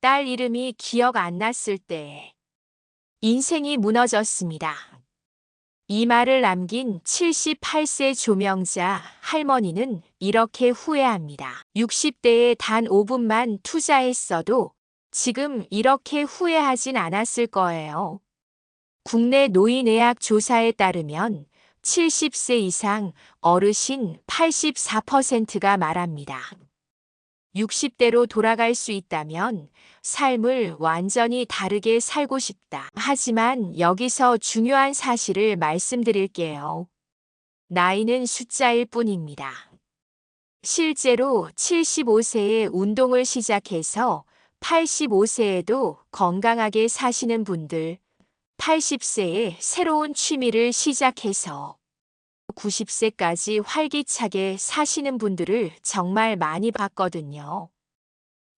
딸 이름이 기억 안 났을 때 인생이 무너졌습니다. 이 말을 남긴 78세 조명자 할머니는 이렇게 후회합니다. 60대에 단 5분만 투자했어도 지금 이렇게 후회하진 않았을 거예요. 국내 노인의학 조사에 따르면 70세 이상 어르신 84%가 말합니다. 60대로 돌아갈 수 있다면 삶을 완전히 다르게 살고 싶다. 하지만 여기서 중요한 사실을 말씀드릴게요. 나이는 숫자일 뿐입니다. 실제로 75세에 운동을 시작해서 85세에도 건강하게 사시는 분들, 80세에 새로운 취미를 시작해서 90세까지 활기차게 사시는 분들을 정말 많이 봤거든요.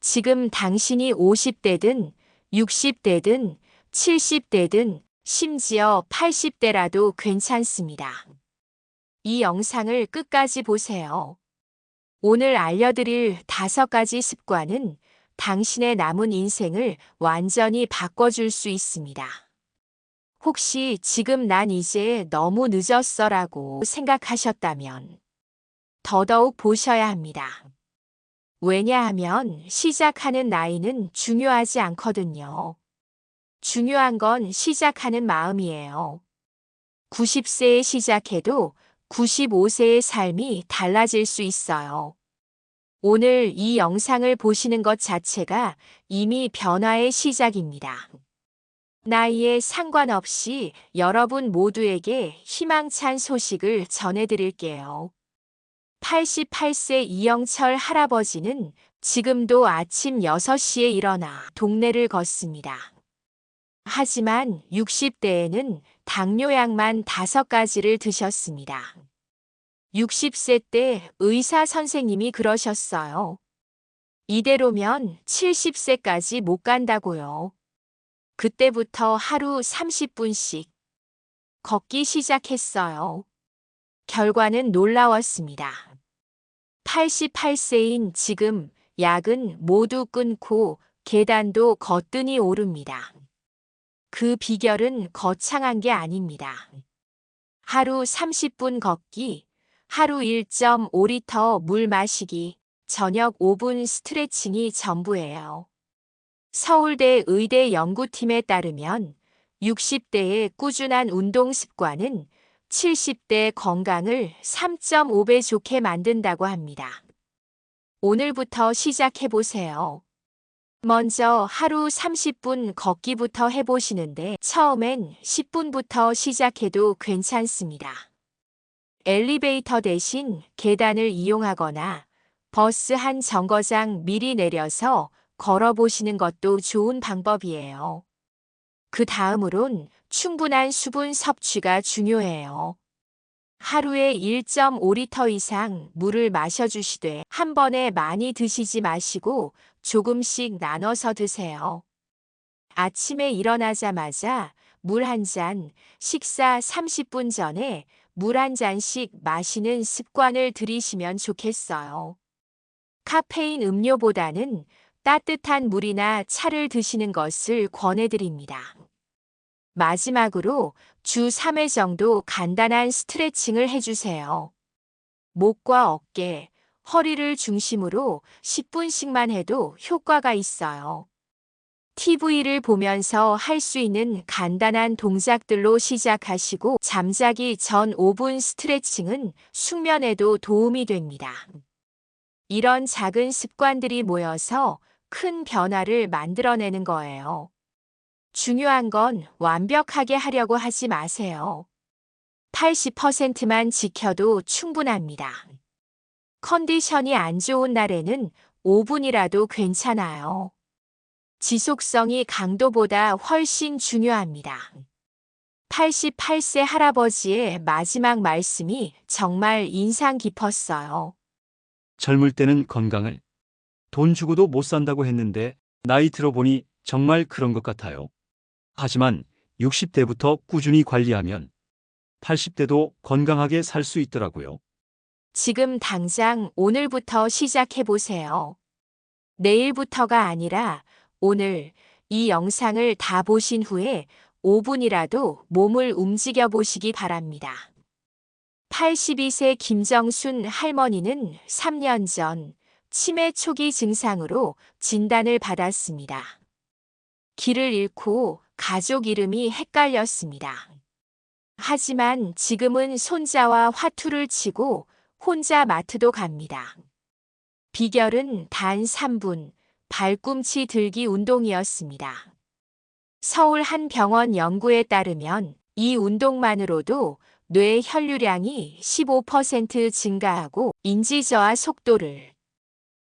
지금 당신이 50대든 60대든 70대든 심지어 80대라도 괜찮습니다. 이 영상을 끝까지 보세요. 오늘 알려드릴 다섯 가지 습관은 당신의 남은 인생을 완전히 바꿔줄 수 있습니다. 혹시 지금 난 이제 너무 늦었어라고 생각하셨다면 더더욱 보셔야 합니다. 왜냐하면 시작하는 나이는 중요하지 않거든요. 중요한 건 시작하는 마음이에요. 90세에 시작해도 95세의 삶이 달라질 수 있어요. 오늘 이 영상을 보시는 것 자체가 이미 변화의 시작입니다. 나이에 상관없이 여러분 모두에게 희망찬 소식을 전해드릴게요. 88세 이영철 할아버지는 지금도 아침 6시에 일어나 동네를 걷습니다. 하지만 60대에는 당뇨약만 5가지를 드셨습니다. 60세 때 의사 선생님이 그러셨어요. 이대로면 70세까지 못 간다고요. 그때부터 하루 30분씩 걷기 시작했어요. 결과는 놀라웠습니다. 88세인 지금 약은 모두 끊고 계단도 거뜬히 오릅니다. 그 비결은 거창한 게 아닙니다. 하루 30분 걷기, 하루 1.5리터 물 마시기, 저녁 5분 스트레칭이 전부예요. 서울대 의대 연구팀에 따르면 60대의 꾸준한 운동 습관은 70대 건강을 3.5배 좋게 만든다고 합니다. 오늘부터 시작해보세요. 먼저 하루 30분 걷기부터 해보시는데 처음엔 10분부터 시작해도 괜찮습니다. 엘리베이터 대신 계단을 이용하거나 버스 한 정거장 미리 내려서 걸어보시는 것도 좋은 방법이에요. 그 다음으론 충분한 수분 섭취가 중요해요. 하루에 1.5리터 이상 물을 마셔주시되 한 번에 많이 드시지 마시고 조금씩 나눠서 드세요. 아침에 일어나자마자 물 한 잔, 식사 30분 전에 물 한 잔씩 마시는 습관을 들이시면 좋겠어요. 카페인 음료보다는 따뜻한 물이나 차를 드시는 것을 권해드립니다. 마지막으로 주 3회 정도 간단한 스트레칭을 해주세요. 목과 어깨, 허리를 중심으로 10분씩만 해도 효과가 있어요. TV를 보면서 할 수 있는 간단한 동작들로 시작하시고 잠자기 전 5분 스트레칭은 숙면에도 도움이 됩니다. 이런 작은 습관들이 모여서 큰 변화를 만들어내는 거예요. 중요한 건 완벽하게 하려고 하지 마세요. 80%만 지켜도 충분합니다. 컨디션이 안 좋은 날에는 5분이라도 괜찮아요. 지속성이 강도보다 훨씬 중요합니다. 88세 할아버지의 마지막 말씀이 정말 인상 깊었어요. 젊을 때는 건강을 돈 주고도 못 산다고 했는데 나이 들어보니 정말 그런 것 같아요. 하지만 60대부터 꾸준히 관리하면 80대도 건강하게 살 수 있더라고요. 지금 당장 오늘부터 시작해 보세요. 내일부터가 아니라 오늘 이 영상을 다 보신 후에 5분이라도 몸을 움직여 보시기 바랍니다. 82세 김정순 할머니는 3년 전 치매 초기 증상으로 진단을 받았습니다. 길을 잃고 가족 이름이 헷갈렸습니다. 하지만 지금은 손자와 화투를 치고 혼자 마트도 갑니다. 비결은 단 3분 발꿈치 들기 운동이었습니다. 서울 한 병원 연구에 따르면 이 운동만으로도 뇌 혈류량이 15% 증가하고 인지 저하 속도를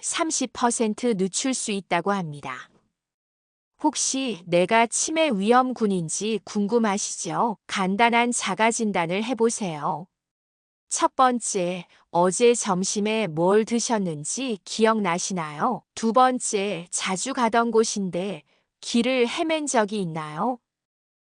30% 늦출 수 있다고 합니다. 혹시 내가 치매 위험군인지 궁금하시죠? 간단한 자가 진단을 해보세요. 첫 번째, 어제 점심에 뭘 드셨는지 기억나시나요? 두 번째, 자주 가던 곳인데 길을 헤맨 적이 있나요?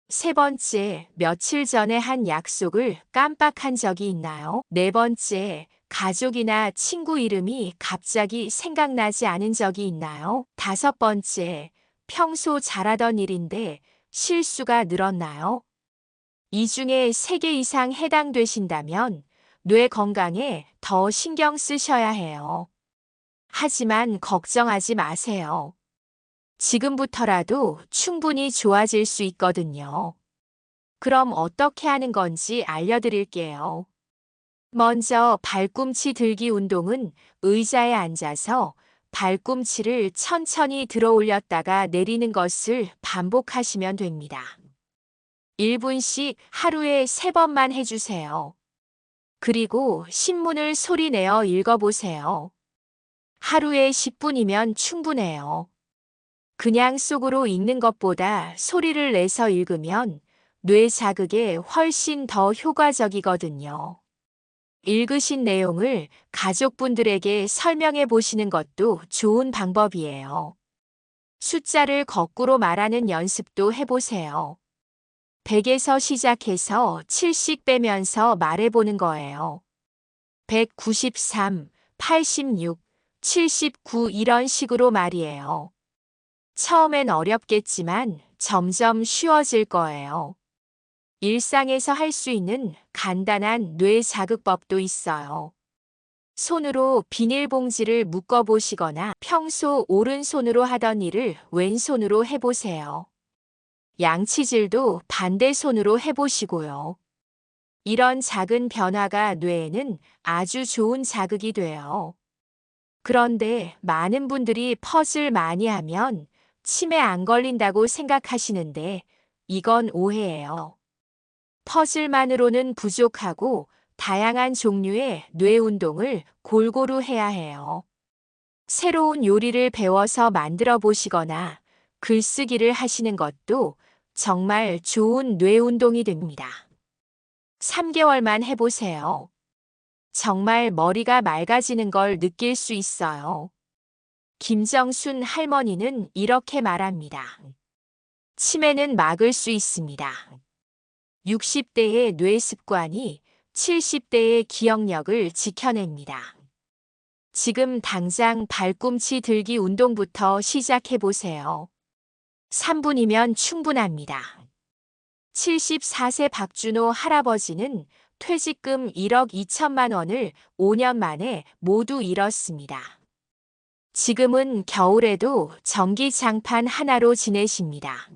세 번째, 며칠 전에 한 약속을 깜빡한 적이 있나요? 네 번째, 가족이나 친구 이름이 갑자기 생각나지 않은 적이 있나요? 다섯 번째, 평소 잘하던 일인데 실수가 늘었나요? 이 중에 세개 이상 해당되신다면 뇌 건강에 더 신경 쓰셔야 해요. 하지만 걱정하지 마세요. 지금부터라도 충분히 좋아질 수 있거든요. 그럼 어떻게 하는 건지 알려드릴게요. 먼저 발꿈치 들기 운동은 의자에 앉아서 발꿈치를 천천히 들어 올렸다가 내리는 것을 반복하시면 됩니다. 1분씩 하루에 3번만 해주세요. 그리고 신문을 소리내어 읽어보세요. 하루에 10분이면 충분해요. 그냥 속으로 읽는 것보다 소리를 내서 읽으면 뇌 자극에 훨씬 더 효과적이거든요. 읽으신 내용을 가족분들에게 설명해 보시는 것도 좋은 방법이에요. 숫자를 거꾸로 말하는 연습도 해보세요. 100에서 시작해서 7씩 빼면서 말해보는 거예요. 193, 86, 79 이런 식으로 말이에요. 처음엔 어렵겠지만 점점 쉬워질 거예요. 일상에서 할 수 있는 간단한 뇌 자극법도 있어요. 손으로 비닐봉지를 묶어보시거나 평소 오른손으로 하던 일을 왼손으로 해보세요. 양치질도 반대손으로 해보시고요. 이런 작은 변화가 뇌에는 아주 좋은 자극이 돼요. 그런데 많은 분들이 퍼즐 많이 하면 치매 안 걸린다고 생각하시는데 이건 오해예요. 퍼즐만으로는 부족하고 다양한 종류의 뇌 운동을 골고루 해야 해요. 새로운 요리를 배워서 만들어 보시거나 글쓰기를 하시는 것도 정말 좋은 뇌 운동이 됩니다. 3개월만 해보세요. 정말 머리가 맑아지는 걸 느낄 수 있어요. 김정순 할머니는 이렇게 말합니다. 치매는 막을 수 있습니다. 60대의 뇌 습관이 70대의 기억력을 지켜냅니다. 지금 당장 발꿈치 들기 운동부터 시작해 보세요. 3분이면 충분합니다. 74세 박준호 할아버지는 퇴직금 1억 2천만 원을 5년 만에 모두 잃었습니다. 지금은 겨울에도 전기장판 하나로 지내십니다.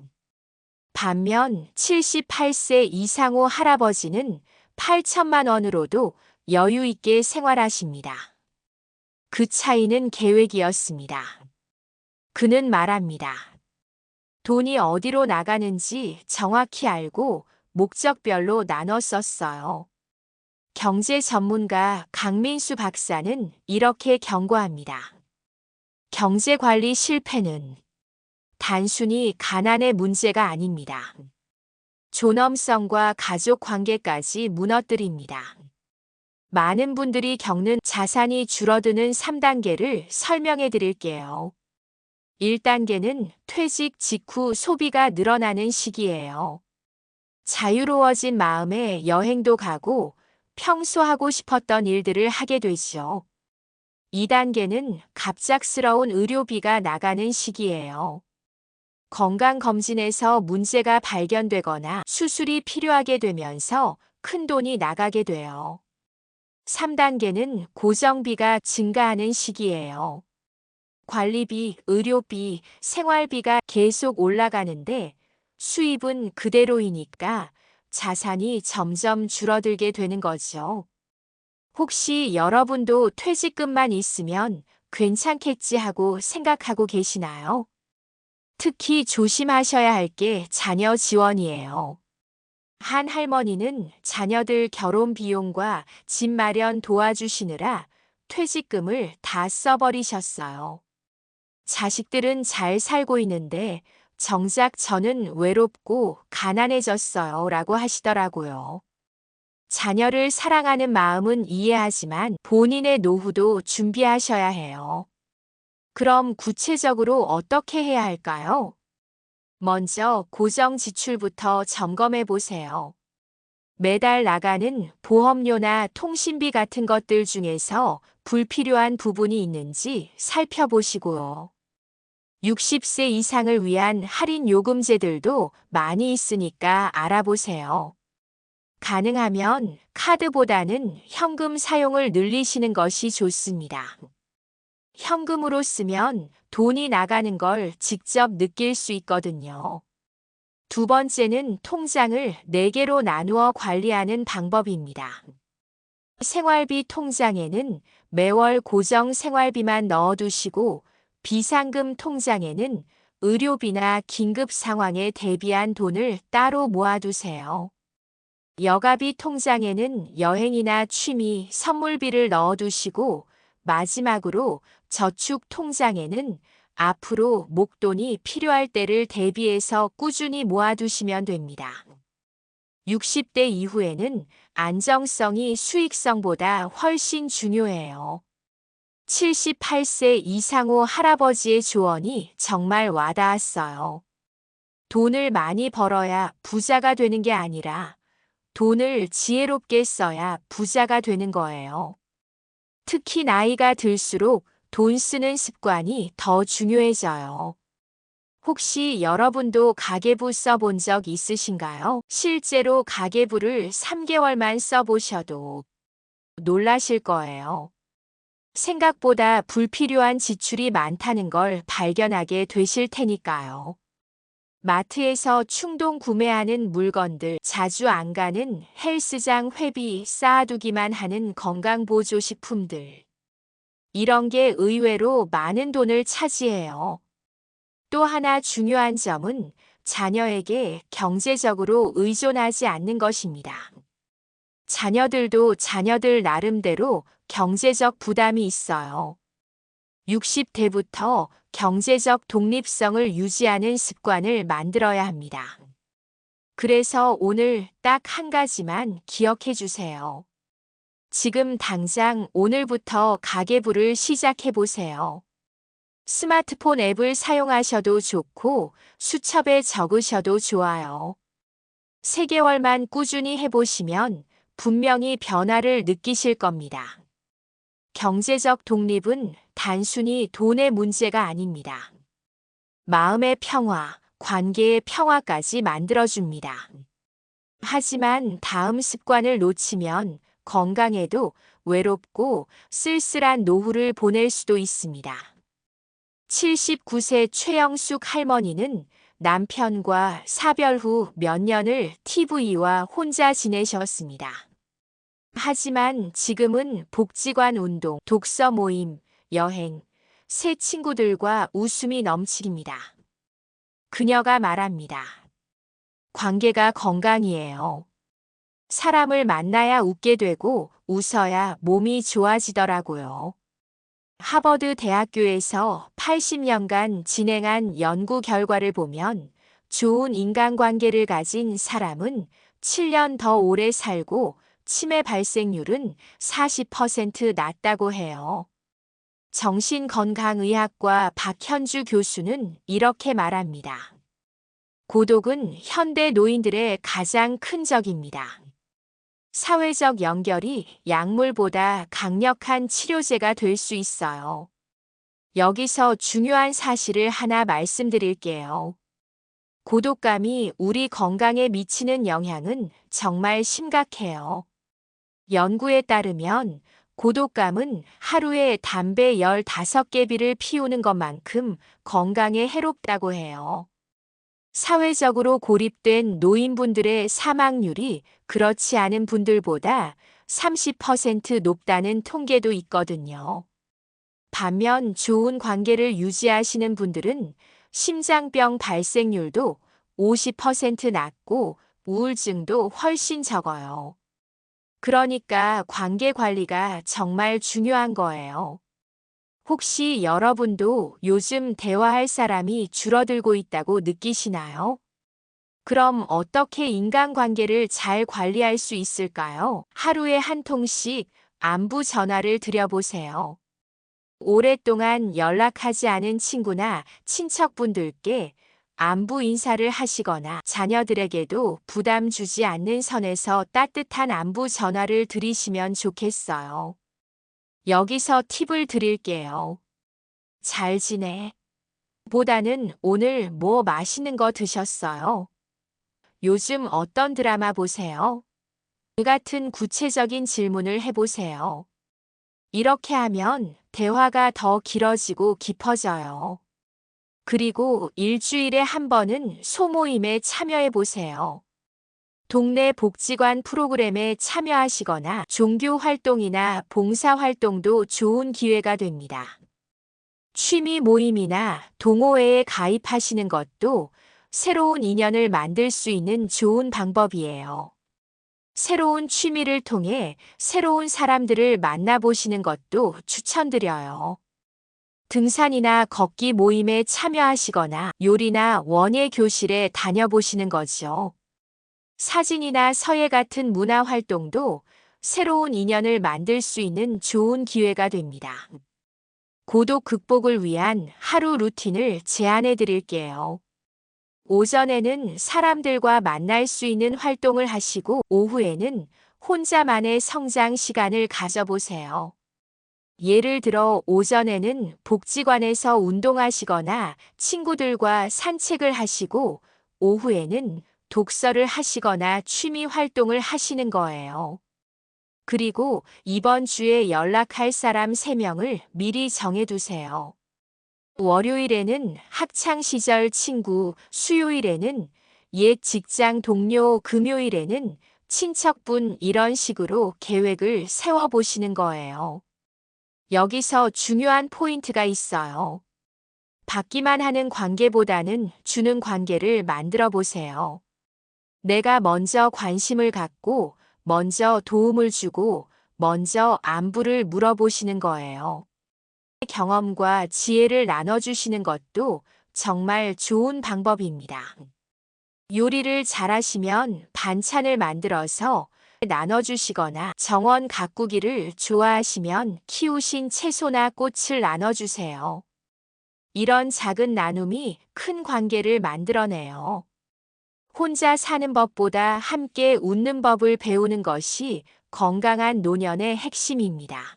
반면 78세 이상호 할아버지는 8천만 원으로도 여유 있게 생활하십니다. 그 차이는 계획이었습니다. 그는 말합니다. 돈이 어디로 나가는지 정확히 알고 목적별로 나눠 썼어요. 경제 전문가 강민수 박사는 이렇게 경고합니다. 경제 관리 실패는 단순히 가난의 문제가 아닙니다. 존엄성과 가족 관계까지 무너뜨립니다. 많은 분들이 겪는 자산이 줄어드는 3단계를 설명해 드릴게요. 1단계는 퇴직 직후 소비가 늘어나는 시기예요. 자유로워진 마음에 여행도 가고 평소 하고 싶었던 일들을 하게 되죠. 2단계는 갑작스러운 의료비가 나가는 시기예요. 건강검진에서 문제가 발견되거나 수술이 필요하게 되면서 큰 돈이 나가게 돼요. 3단계는 고정비가 증가하는 시기예요. 관리비, 의료비, 생활비가 계속 올라가는데 수입은 그대로이니까 자산이 점점 줄어들게 되는 거죠. 혹시 여러분도 퇴직금만 있으면 괜찮겠지 하고 생각하고 계시나요? 특히 조심하셔야 할 게 자녀 지원이에요. 한 할머니는 자녀들 결혼 비용과 집 마련 도와주시느라 퇴직금을 다 써버리셨어요. 자식들은 잘 살고 있는데 정작 저는 외롭고 가난해졌어요. 라고 하시더라고요. 자녀를 사랑하는 마음은 이해하지만 본인의 노후도 준비하셔야 해요. 그럼 구체적으로 어떻게 해야 할까요? 먼저 고정 지출부터 점검해 보세요. 매달 나가는 보험료나 통신비 같은 것들 중에서 불필요한 부분이 있는지 살펴보시고요. 60세 이상을 위한 할인 요금제들도 많이 있으니까 알아보세요. 가능하면 카드보다는 현금 사용을 늘리시는 것이 좋습니다. 현금으로 쓰면 돈이 나가는 걸 직접 느낄 수 있거든요. 두 번째는 통장을 4개로 나누어 관리하는 방법입니다. 생활비 통장에는 매월 고정 생활비만 넣어두시고 비상금 통장에는 의료비나 긴급 상황에 대비한 돈을 따로 모아두세요. 여가비 통장에는 여행이나 취미, 선물비를 넣어두시고 마지막으로 저축 통장에는 앞으로 목돈이 필요할 때를 대비해서 꾸준히 모아두시면 됩니다. 60대 이후에는 안정성이 수익성보다 훨씬 중요해요. 78세 이상호 할아버지의 조언이 정말 와닿았어요. 돈을 많이 벌어야 부자가 되는 게 아니라 돈을 지혜롭게 써야 부자가 되는 거예요. 특히 나이가 들수록 돈 쓰는 습관이 더 중요해져요. 혹시 여러분도 가계부 써본 적 있으신가요? 실제로 가계부를 3개월만 써보셔도 놀라실 거예요. 생각보다 불필요한 지출이 많다는 걸 발견하게 되실 테니까요. 마트에서 충동 구매하는 물건들, 자주 안 가는 헬스장 회비 쌓아두기만 하는 건강보조식품들. 이런 게 의외로 많은 돈을 차지해요. 또 하나 중요한 점은 자녀에게 경제적으로 의존하지 않는 것입니다. 자녀들도 자녀들 나름대로 경제적 부담이 있어요. 60대부터 경제적 독립성을 유지하는 습관을 만들어야 합니다. 그래서 오늘 딱 한 가지만 기억해 주세요. 지금 당장 오늘부터 가계부를 시작해 보세요. 스마트폰 앱을 사용하셔도 좋고 수첩에 적으셔도 좋아요. 3개월만 꾸준히 해보시면 분명히 변화를 느끼실 겁니다. 경제적 독립은 단순히 돈의 문제가 아닙니다. 마음의 평화, 관계의 평화까지 만들어줍니다. 하지만 다음 습관을 놓치면 건강에도 외롭고 쓸쓸한 노후를 보낼 수도 있습니다. 79세 최영숙 할머니는 남편과 사별 후 몇 년을 TV와 혼자 지내셨습니다. 하지만 지금은 복지관 운동, 독서 모임, 여행, 새 친구들과 웃음이 넘칩니다. 그녀가 말합니다. 관계가 건강이에요. 사람을 만나야 웃게 되고 웃어야 몸이 좋아지더라고요. 하버드 대학교에서 80년간 진행한 연구 결과를 보면 좋은 인간관계를 가진 사람은 7년 더 오래 살고 치매 발생률은 40% 낮다고 해요. 정신건강의학과 박현주 교수는 이렇게 말합니다. 고독은 현대 노인들의 가장 큰 적입니다. 사회적 연결이 약물보다 강력한 치료제가 될 수 있어요. 여기서 중요한 사실을 하나 말씀드릴게요. 고독감이 우리 건강에 미치는 영향은 정말 심각해요. 연구에 따르면 고독감은 하루에 담배 15개비를 피우는 것만큼 건강에 해롭다고 해요. 사회적으로 고립된 노인분들의 사망률이 그렇지 않은 분들보다 30% 높다는 통계도 있거든요. 반면 좋은 관계를 유지하시는 분들은 심장병 발생률도 50% 낮고 우울증도 훨씬 적어요. 그러니까 관계 관리가 정말 중요한 거예요. 혹시 여러분도 요즘 대화할 사람이 줄어들고 있다고 느끼시나요? 그럼 어떻게 인간관계를 잘 관리할 수 있을까요? 하루에 한 통씩 안부 전화를 드려보세요. 오랫동안 연락하지 않은 친구나 친척분들께 안부 인사를 하시거나 자녀들에게도 부담 주지 않는 선에서 따뜻한 안부 전화를 드리시면 좋겠어요. 여기서 팁을 드릴게요. 잘 지내. 보다는 오늘 뭐 맛있는 거 드셨어요? 요즘 어떤 드라마 보세요? 이 같은 구체적인 질문을 해보세요. 이렇게 하면 대화가 더 길어지고 깊어져요. 그리고 일주일에 한 번은 소모임에 참여해 보세요. 동네 복지관 프로그램에 참여하시거나 종교 활동이나 봉사 활동도 좋은 기회가 됩니다. 취미 모임이나 동호회에 가입하시는 것도 새로운 인연을 만들 수 있는 좋은 방법이에요. 새로운 취미를 통해 새로운 사람들을 만나보시는 것도 추천드려요. 등산이나 걷기 모임에 참여하시거나 요리나 원예 교실에 다녀보시는 거죠. 사진이나 서예 같은 문화 활동도 새로운 인연을 만들 수 있는 좋은 기회가 됩니다. 고독 극복을 위한 하루 루틴을 제안해 드릴게요. 오전에는 사람들과 만날 수 있는 활동을 하시고 오후에는 혼자만의 성장 시간을 가져보세요. 예를 들어 오전에는 복지관에서 운동하시거나 친구들과 산책을 하시고 오후에는 독서를 하시거나 취미 활동을 하시는 거예요. 그리고 이번 주에 연락할 사람 3명을 미리 정해두세요. 월요일에는 학창시절 친구, 수요일에는 옛 직장 동료, 금요일에는 친척분 이런 식으로 계획을 세워보시는 거예요. 여기서 중요한 포인트가 있어요. 받기만 하는 관계보다는 주는 관계를 만들어 보세요. 내가 먼저 관심을 갖고, 먼저 도움을 주고, 먼저 안부를 물어보시는 거예요. 경험과 지혜를 나눠주시는 것도 정말 좋은 방법입니다. 요리를 잘하시면 반찬을 만들어서 나눠주시거나 정원 가꾸기를 좋아하시면 키우신 채소나 꽃을 나눠주세요. 이런 작은 나눔이 큰 관계를 만들어내요. 혼자 사는 법보다 함께 웃는 법을 배우는 것이 건강한 노년의 핵심입니다.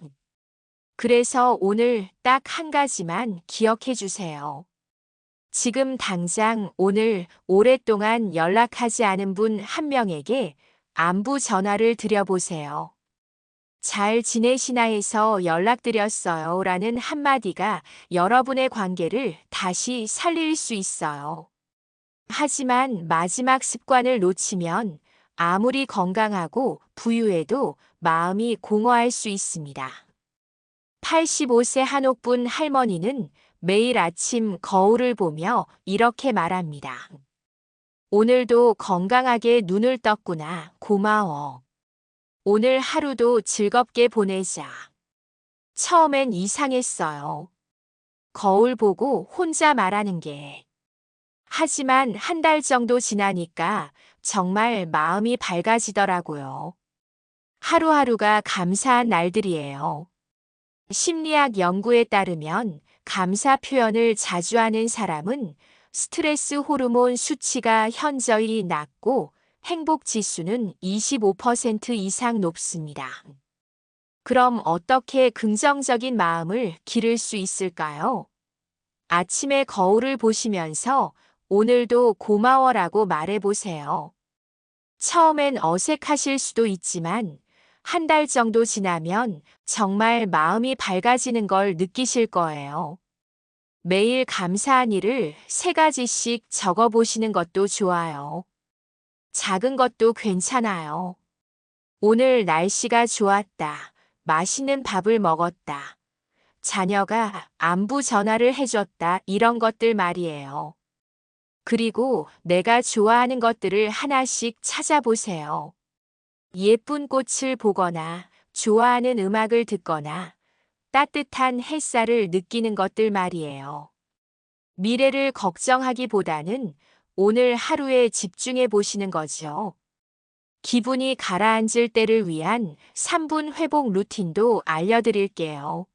그래서 오늘 딱 한 가지만 기억해 주세요. 지금 당장 오늘 오랫동안 연락하지 않은 분 한 명에게 안부 전화를 드려보세요. 잘 지내시나 해서 연락드렸어요. 라는 한마디가 여러분의 관계를 다시 살릴 수 있어요. 하지만 마지막 습관을 놓치면 아무리 건강하고 부유해도 마음이 공허할 수 있습니다. 85세 한옥분 할머니는 매일 아침 거울을 보며 이렇게 말합니다. 오늘도 건강하게 눈을 떴구나. 고마워. 오늘 하루도 즐겁게 보내자. 처음엔 이상했어요. 거울 보고 혼자 말하는 게. 하지만 한 달 정도 지나니까 정말 마음이 밝아지더라고요. 하루하루가 감사한 날들이에요. 심리학 연구에 따르면 감사 표현을 자주 하는 사람은 스트레스 호르몬 수치가 현저히 낮고 행복 지수는 25% 이상 높습니다. 그럼 어떻게 긍정적인 마음을 기를 수 있을까요? 아침에 거울을 보시면서 오늘도 고마워라고 말해보세요. 처음엔 어색하실 수도 있지만 한 달 정도 지나면 정말 마음이 밝아지는 걸 느끼실 거예요. 매일 감사한 일을 세 가지씩 적어 보시는 것도 좋아요. 작은 것도 괜찮아요. 오늘 날씨가 좋았다. 맛있는 밥을 먹었다. 자녀가 안부 전화를 해줬다. 이런 것들 말이에요. 그리고 내가 좋아하는 것들을 하나씩 찾아보세요. 예쁜 꽃을 보거나 좋아하는 음악을 듣거나 따뜻한 햇살을 느끼는 것들 말이에요. 미래를 걱정하기보다는 오늘 하루에 집중해 보시는 거죠. 기분이 가라앉을 때를 위한 3분 회복 루틴도 알려드릴게요.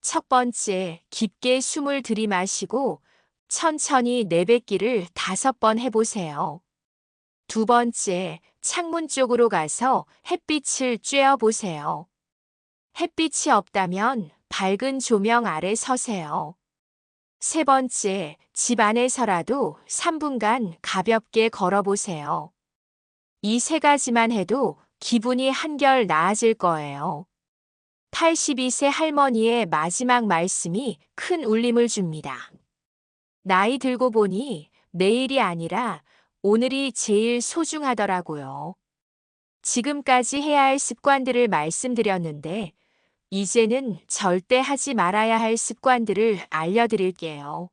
첫 번째, 깊게 숨을 들이마시고 천천히 내뱉기를 다섯 번 해보세요. 두 번째, 창문 쪽으로 가서 햇빛을 쬐어 보세요. 햇빛이 없다면 밝은 조명 아래 서세요. 세 번째, 집 안에서라도 3분간 가볍게 걸어보세요. 이 세 가지만 해도 기분이 한결 나아질 거예요. 82세 할머니의 마지막 말씀이 큰 울림을 줍니다. 나이 들고 보니 내일이 아니라 오늘이 제일 소중하더라고요. 지금까지 해야 할 습관들을 말씀드렸는데, 이제는 절대 하지 말아야 할 습관들을 알려드릴게요.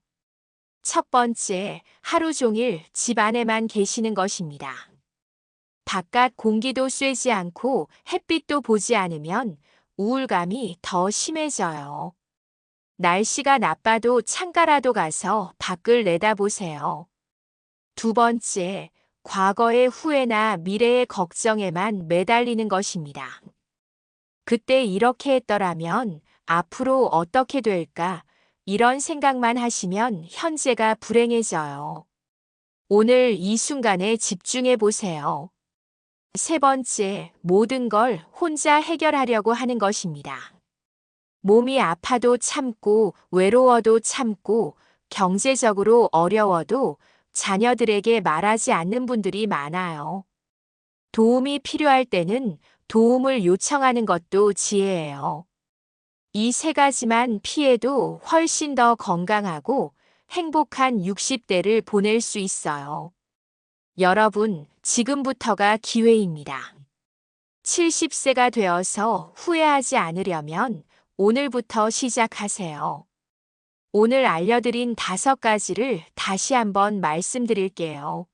첫 번째, 하루 종일 집 안에만 계시는 것입니다. 바깥 공기도 쐬지 않고 햇빛도 보지 않으면 우울감이 더 심해져요. 날씨가 나빠도 창가라도 가서 밖을 내다보세요. 두 번째, 과거의 후회나 미래의 걱정에만 매달리는 것입니다. 그때 이렇게 했더라면 앞으로 어떻게 될까? 이런 생각만 하시면 현재가 불행해져요. 오늘 이 순간에 집중해 보세요. 세 번째, 모든 걸 혼자 해결하려고 하는 것입니다. 몸이 아파도 참고, 외로워도 참고, 경제적으로 어려워도 자녀들에게 말하지 않는 분들이 많아요. 도움이 필요할 때는 도움을 요청하는 것도 지혜예요. 이 세 가지만 피해도 훨씬 더 건강하고 행복한 60대를 보낼 수 있어요. 여러분, 지금부터가 기회입니다. 70세가 되어서 후회하지 않으려면 오늘부터 시작하세요. 오늘 알려드린 다섯 가지를 다시 한번 말씀드릴게요.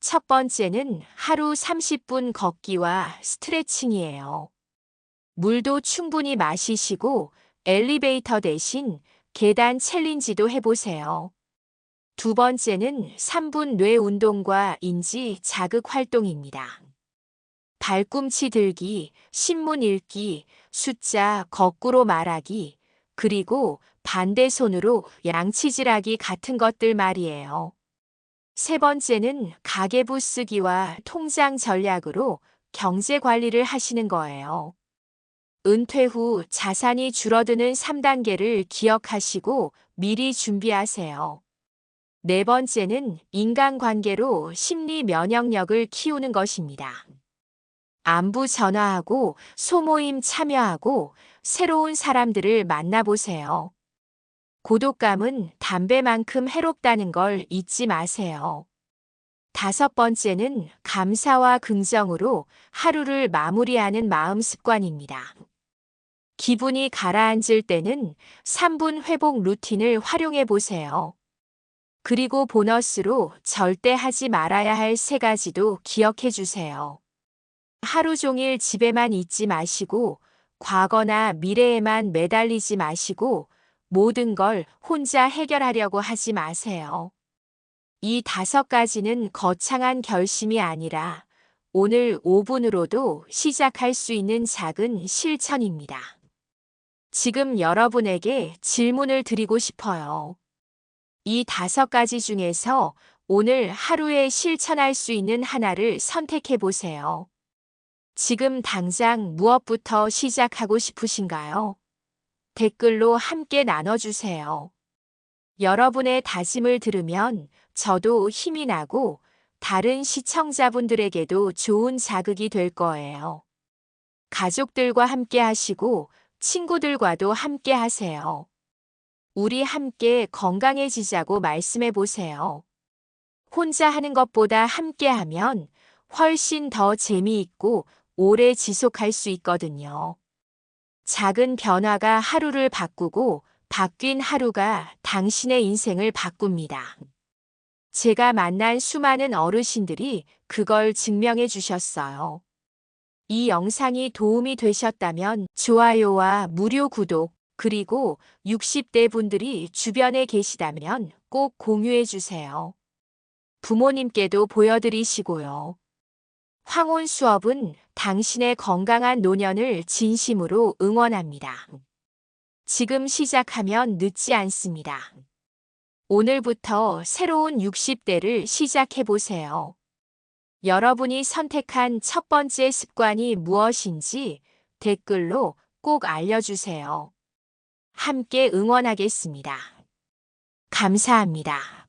첫 번째는 하루 30분 걷기와 스트레칭이에요. 물도 충분히 마시시고 엘리베이터 대신 계단 챌린지도 해보세요. 두 번째는 3분 뇌 운동과 인지 자극 활동입니다. 발꿈치 들기, 신문 읽기, 숫자 거꾸로 말하기, 그리고 반대 손으로 양치질하기 같은 것들 말이에요. 세 번째는 가계부 쓰기와 통장 전략으로 경제 관리를 하시는 거예요. 은퇴 후 자산이 줄어드는 3단계를 기억하시고 미리 준비하세요. 네 번째는 인간관계로 심리 면역력을 키우는 것입니다. 안부 전화하고 소모임 참여하고 새로운 사람들을 만나보세요. 고독감은 담배만큼 해롭다는 걸 잊지 마세요. 다섯 번째는 감사와 긍정으로 하루를 마무리하는 마음 습관입니다. 기분이 가라앉을 때는 3분 회복 루틴을 활용해 보세요. 그리고 보너스로 절대 하지 말아야 할 세 가지도 기억해 주세요. 하루 종일 집에만 있지 마시고 과거나 미래에만 매달리지 마시고 모든 걸 혼자 해결하려고 하지 마세요. 이 다섯 가지는 거창한 결심이 아니라 오늘 5분으로도 시작할 수 있는 작은 실천입니다. 지금 여러분에게 질문을 드리고 싶어요. 이 다섯 가지 중에서 오늘 하루에 실천할 수 있는 하나를 선택해 보세요. 지금 당장 무엇부터 시작하고 싶으신가요? 댓글로 함께 나눠주세요. 여러분의 다짐을 들으면 저도 힘이 나고 다른 시청자분들에게도 좋은 자극이 될 거예요. 가족들과 함께 하시고 친구들과도 함께 하세요. 우리 함께 건강해지자고 말씀해 보세요. 혼자 하는 것보다 함께 하면 훨씬 더 재미있고 오래 지속할 수 있거든요. 작은 변화가 하루를 바꾸고 바뀐 하루가 당신의 인생을 바꿉니다. 제가 만난 수많은 어르신들이 그걸 증명해 주셨어요. 이 영상이 도움이 되셨다면 좋아요와 무료 구독, 그리고 60대 분들이 주변에 계시다면 꼭 공유해 주세요. 부모님께도 보여드리시고요. 황혼 수업은 당신의 건강한 노년을 진심으로 응원합니다. 지금 시작하면 늦지 않습니다. 오늘부터 새로운 60대를 시작해 보세요. 여러분이 선택한 첫 번째 습관이 무엇인지 댓글로 꼭 알려주세요. 함께 응원하겠습니다. 감사합니다.